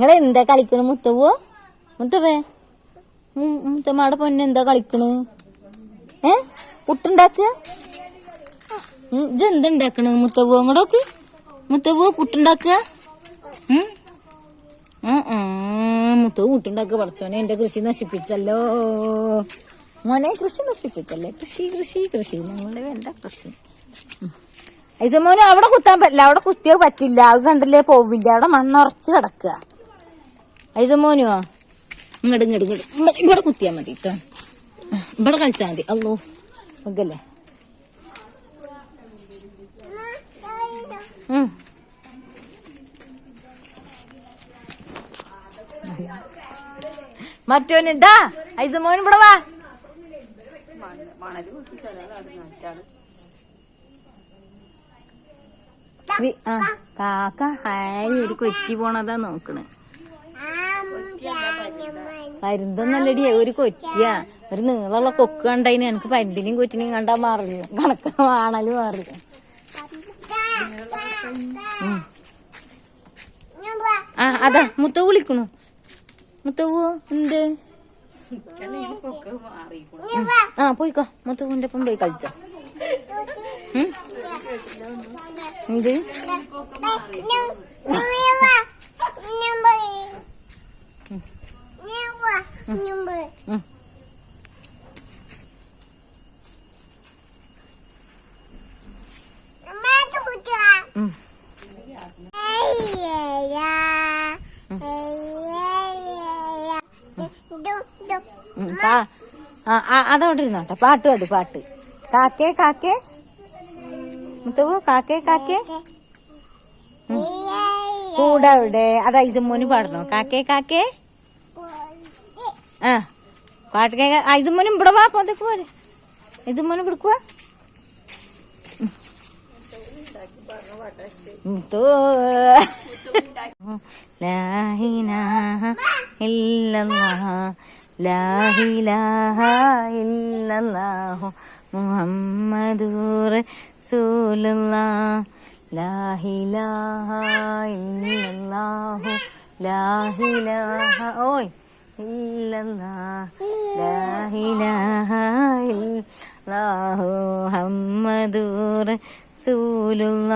നിങ്ങൾ എന്താ കളിക്കണു? മുത്തവോ? മുത്തവേ. മുത്തമ്മയുടെ പൊന്നെ എന്താ കളിക്കണു? ഏ? ഇജ്ജ് എന്താ ഉണ്ടാക്കണ്? മുത്തവോ അങ്ങോട്ടോക്ക് മുത്തവോ പുട്ടുണ്ടാക്കുക? മുത്തവ് പുട്ടുണ്ടാക്കുക. പഠിച്ചോനെ എന്റെ കൃഷി നശിപ്പിച്ചല്ലോ. മോനെ കൃഷി നശിപ്പിച്ചല്ലേ കൃഷി കൃഷി കൃഷി. ഞങ്ങളുടെ വേണ്ട കൃഷി. ഐസമോനെ അവിടെ കുത്താൻ പറ്റില്ല. അവിടെ കുത്തിയോ പറ്റില്ല. അത് കണ്ടില്ലേ പോവില്ല. അവിടെ മണ്ണുറച്ച് കിടക്കുക. ഐസമോനുവോ ഇങ്ങോട്ട് ഇങ്ങോട്ട് ഇങ്ങോട്ട് ഇങ്ങട്. ഇവിടെ കുത്തിയാ മതി കേട്ടോ ഇവിടെ കളിച്ചാ മതി. അല്ലോ ഒക്കല്ലേ മറ്റോനുണ്ടാ ഐസ മോൻ ഇവിടെ വാ. കാക്ക ഹായ് ഒരു കൊച്ചി പോണതാ നോക്കണ്. പരുന്തൊന്നല്ലടി ഒരു കൊറ്റിയാ ഒരു നീളമുള്ള കൊക്ക് കണ്ടതിന് എനിക്ക് പരുന്തിനെയും കൊറ്റിനെയും കണ്ടാ മാറില്ല കണക്ക് വാണൽ മാറില്ല ആ അതാ മുത്തവ് വിളിക്കണു. മുത്തവോ എന്ത്? ആ പോയിക്കോ. മുത്തവുന്റെ ഒപ്പം പോയി കളിച്ചോ? എന്ത്? അതവിടെ പാട്ട് പാട് പാട്ട് കാക്കേ കാക്കേ മുത്തവോ കാക്കേ കാക്കേ കൂടെ അവിടെ അത് ഐസമ്മോന് പാടണോ കാക്കേ കാക്കേ ആ. പാട്ട് കേൾക്കാൻ ഐസമ്മോനും ഇവിടെ വാ പോത്തേക്ക് കൊടുക്കുക ലാഹിലാഹ ഇല്ലല്ലാഹ്. ലാഹിലാഹ ഇല്ലല്ലാഹു മുഹമ്മദുർ റസൂലുള്ളാഹ്. ലാഹിലാഹ ഇല്ലല്ലാഹു. ലാഹിലാഹ ഓയ്. ഇല്ലല്ലാഹ് ഹമ്മദൂർ സൂലുള്ള